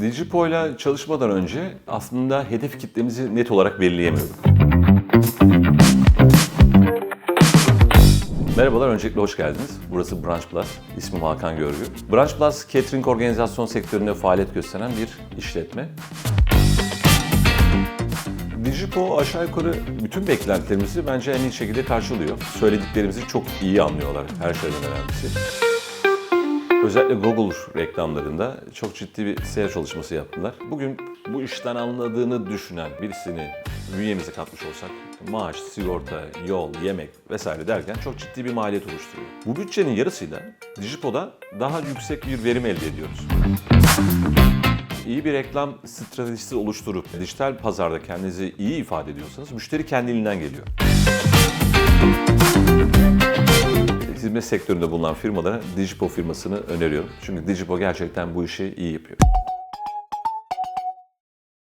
Digipo ile çalışmadan önce aslında hedef kitlemizi net olarak belirleyemiyorduk. Merhabalar, öncelikle hoş geldiniz. Burası Branch Plus, ismim Hakan Görgü. Branch Plus, catering organizasyon sektöründe faaliyet gösteren bir işletme. Digipo aşağı yukarı bütün beklentilerimizi bence en iyi şekilde karşılıyor. Söylediklerimizi çok iyi anlıyorlar her şeyden önemlisi. Özellikle Google reklamlarında çok ciddi bir SEO çalışması yaptılar. Bugün bu işten anladığını düşünen birisini bünyemize katmış olsak maaş, sigorta, yol, yemek vesaire derken çok ciddi bir maliyet oluşturuyor. Bu bütçenin yarısıyla Digipo'da daha yüksek bir verim elde ediyoruz. İyi bir reklam stratejisi oluşturup dijital pazarda kendinizi iyi ifade ediyorsanız müşteri kendiliğinden geliyor. Hizmet sektöründe bulunan firmalara Digipo firmasını öneriyorum. Çünkü Digipo gerçekten bu işi iyi yapıyor.